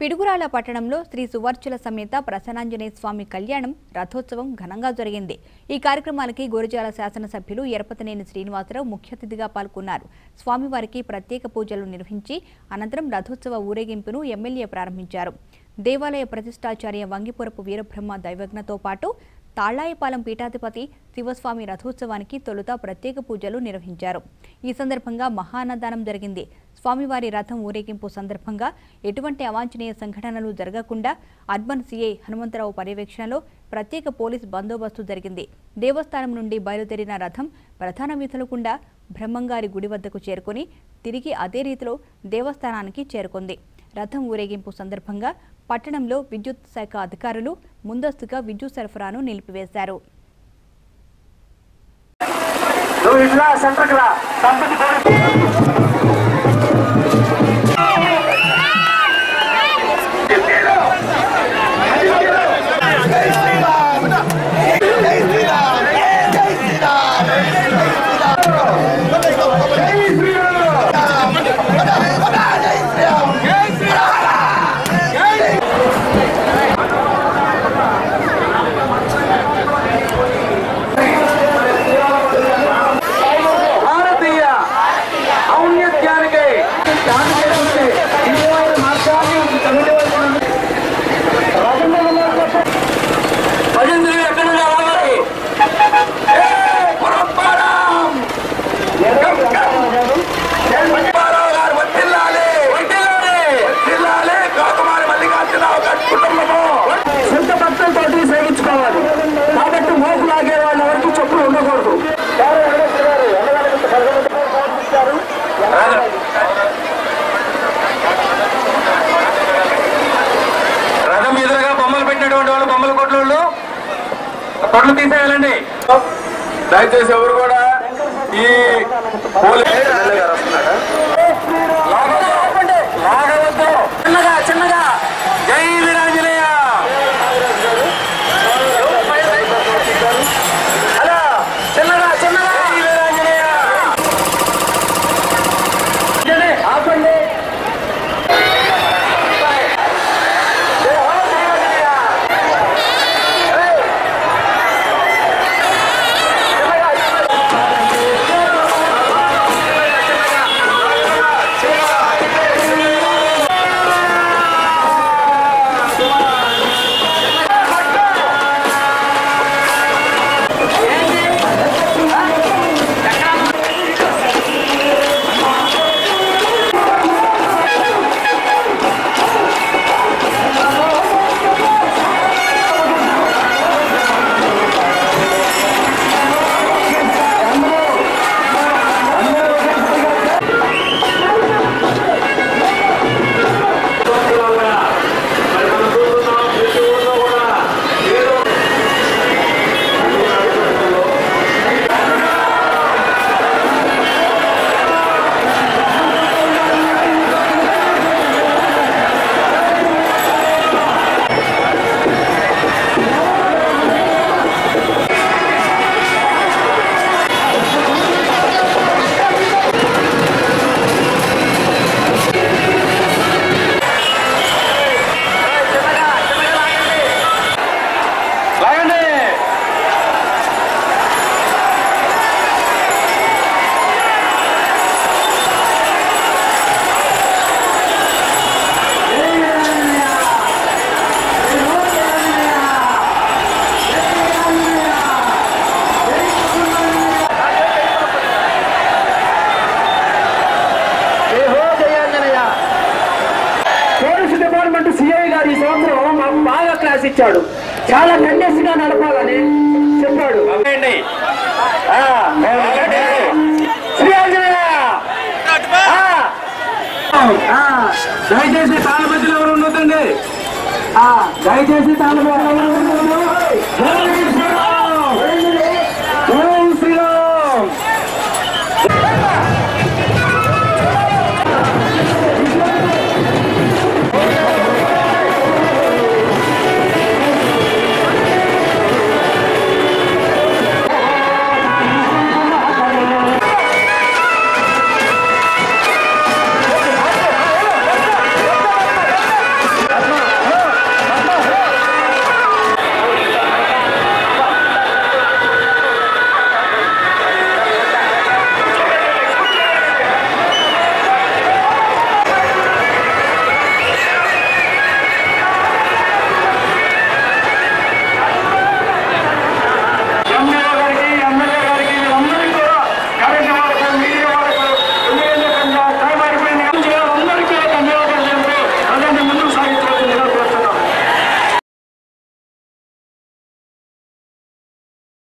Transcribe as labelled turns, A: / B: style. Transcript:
A: పిడుగురాళ్ళ పట్టణంలో శ్రీ సువర్చుల సమేత ప్రసన్నాంజనేయ స్వామి కళ్యాణం రథోత్సవం ఘనంగా జరిగింది. ఈ కార్యక్రమానికి గురజాల శాసనసభ్యులు ఎరపతనేని శ్రీనివాసరావు ముఖ్య అతిథిగా పాల్గొన్నారు. స్వామివారికి ప్రత్యేక పూజలు నిర్వహించి అనంతరం రథోత్సవ ఊరేగింపును ఎమ్మెల్యే ప్రారంభించారు. దేవాలయ ప్రతిష్టాచార్య వంగిపురపు వీరబ్రహ్మ దైవజ్ఞతో పాటు తాళాయిపాలెం పీఠాధిపతి శివస్వామి రథోత్సవానికి తొలుత ప్రత్యేక పూజలు నిర్వహించారు. ఈ సందర్భంగా మహాన్నదానం జరిగింది. స్వామివారి రథం ఊరేగింపు సందర్భంగా ఎటువంటి అవాంఛనీయ సంఘటనలు జరగకుండా అర్బన్ సీఐ హనుమంతరావు పర్యవేక్షణలో ప్రత్యేక పోలీస్ బందోబస్తు జరిగింది. దేవస్థానం నుండి బయలుదేరిన రథం ప్రధాన వీధులకుండా బ్రహ్మంగారి గుడి వద్దకు చేరుకొని తిరిగి అదే రీతిలో దేవస్థానానికి చేరుకుంది. రథం ఊరేగింపు సందర్భంగా పట్టణంలో విద్యుత్ శాఖ అధికారులు ముందస్తుగా విద్యుత్ సరఫరాను నిలిపివేశారు.
B: నువ్వు ఇట్లా సెంటర్కి రా. కొట్లు తీసేయాలండి. దయచేసి ఎవరు కూడా ఈ పోలీస్ సిఐ గారు ఈ సంవత్సరం మాకు బాగా క్లాస్ ఇచ్చాడు. చాలా కండెన్స్గా నడపాలని చెప్పాడు. దయచేసి తాళ మధ్యలో ఎవరు ఉండొద్దండి? దయచేసి తాళ మధ్యలో